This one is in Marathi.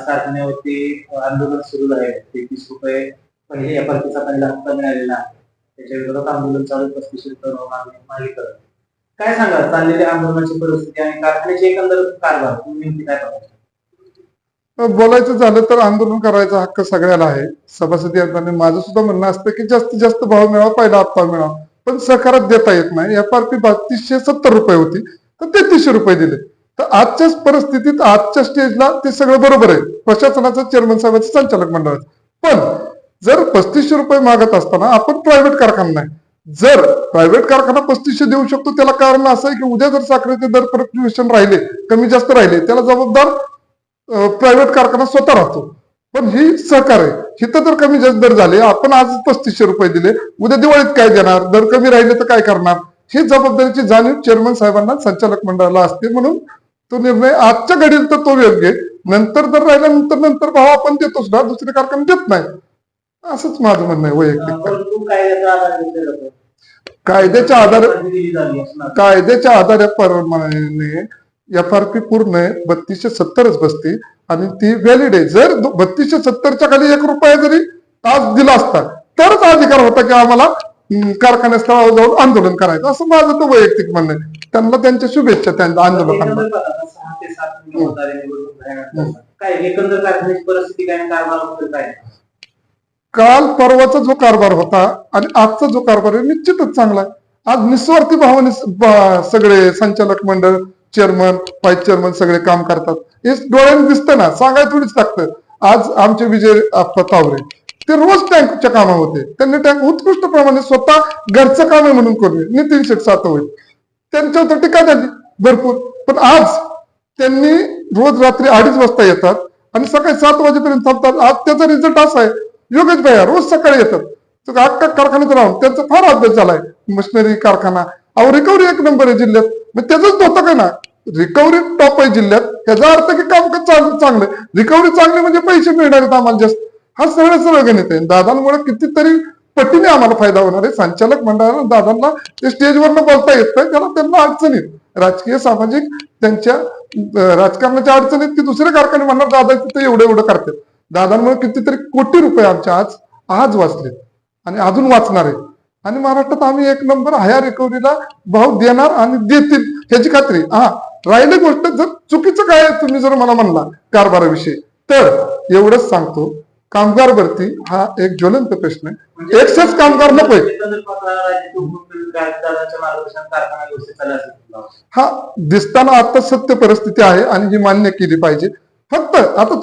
कारखान्यावरती आंदोलन सुरू आहे तेहतीस रुपये पहिले एफआरपीचा पहिला हप्ता मिळालेला आहे त्याच्या विरोधात आंदोलन चालू पस्तीस रुपये मागणी मागणी करत. काय सांगा चाललेल्या आंदोलनाची परिस्थिती आणि कारखान्याची एकंदर कारभार तुम्ही नेमकी काय पाहता बोलायचं झालं तर आंदोलन करायचा हक्क सगळ्याला आहे. सभासदी असताना माझं सुद्धा म्हणणं असतं की जास्तीत जास्त भाव मिळावा पहिला हप्ता मिळावा. पण सहकारात देता येत नाही. एफ आर पी बत्तीसशे सत्तर रुपये होती. तर तेहतीसशे रुपये दिले. तर आजच्याच परिस्थितीत आजच्या स्टेजला ते सगळं बरोबर आहे. प्रशासनाचं चेअरमन साहेबांचं संचालक मंडळाचं. पण जर पस्तीसशे रुपये मागत असताना आपण प्रायव्हेट कारखाना नाही. जर प्रायव्हेट कारखाना पस्तीसशे देऊ शकतो त्याला कारण असं आहे की उद्या जर साखरेचे दर प्रतिवेशन राहिले कमी जास्त राहिले त्याला जबाबदार प्रायव्हेट कारखाना स्वतः राहतो. पण ही सहकार आहे. हिथं तर कमी जास्त दर झाले. आपण आज पस्तीसशे रुपये दिले. उद्या दिवाळीत काय देणार? दर कमी राहिले तर काय करणार? ही जबाबदारीची जाणीव चेअरमन साहेबांना संचालक मंडळाला असते म्हणून तो निर्णय आजच्या घडील तर तो योग्य. नंतर जर राहिल्यानंतर नंतर भाव आपण देतोच ना दुसरे कारखाना देत नाही. असंच माझं म्हणणं आहे वैयक्तिक. परंतु कायद्याचा आधार कायद्याच्या आधारे कायद्याच्या आधाराप्रमाणे एफ आर पी पूर्ण आहे बत्तीसशे सत्तरच बसते. आणि ती व्हॅलिड आहे. जर बत्तीसशे सत्तरच्या खाली एक रुपया जरी तास दिला असता तरच अधिकार होता की आम्हाला हम्म, कारखान्यास्थळावर जाऊन आंदोलन करायचं. असं माझं तर वैयक्तिक म्हणणं आहे. त्यांना त्यांच्या शुभेच्छा त्यांच्या आंदोलकांना. काय एकंदर कारखान्याची म्हणजे परिस्थिती काय काय? काल परवाचा जो कारभार होता आणि आजचा जो कारभार आहे निश्चितच चांगला आहे. आज निस्वार्थी भावाने सगळे संचालक मंडळ चेअरमन व्हाईस चेअरमन सगळे काम करतात. हे डोळ्याने दिसतं ना सांगाय थोडीच लागतं. आज आमचे विजय तावरे ते रोज टँकच्या कामा होते. त्यांनी टँक उत्कृष्ट प्रमाणे स्वतः घरचं काम आहे म्हणून करू नितीन शेठ सातवळे त्यांच्यावर टीका झाली भरपूर. पण आज त्यांनी रोज रात्री अडीच वाजता येतात आणि सकाळी सात वाजेपर्यंत थांबतात. आज त्याचा रिझल्ट असा आहे. योगेश भैया रोज सकाळी येतात. तर अख्खा कारखान्यात राहून त्यांचा फार अभ्यास झालाय. मशिनरी कारखाना. अहो रिकव्हरी एक नंबर आहे जिल्ह्यात. मग त्याचंच होतं का ना? रिकव्हरी टॉप आहे जिल्ह्यात. याचा अर्थ की काम चांगलं रिकव्हरी चांगली म्हणजे पैसे मिळणार आहेत आम्हाला जास्त. हा सरळ सरळ गणित आहे. दादांमुळे कितीतरी पटीने आम्हाला फायदा होणार आहे. संचालक मंडळाला दादांना ते स्टेजवरनं बोलता येत नाही. त्याला त्यांना अडचणीत राजकीय सामाजिक त्यांच्या राजकारणाच्या अडचणीत की दुसरे कारखाने म्हणणार दादा तिथे एवढं एवढं करतात. दादांमुळे कितीतरी कोटी रुपये आमच्या आज आज वाचले आणि अजून वाचणार आहे आणि महाराष्ट्रात आम्ही एक नंबर हाया रिकव्हरीला भाव देणार आणि देतील ह्याची खात्री. हा राहिली गोष्ट जर चुकीचं काय तुम्ही जर मला म्हणला कारभाराविषयी तर एवढंच सांगतो. कामगार भरती हा एक ज्वलंत प्रश्न आहे. म्हणजे एकच कामगार नकोय हा दिसताना आता सत्य परिस्थिती आहे आणि ही मान्य केली पाहिजे. फक्त आता चूक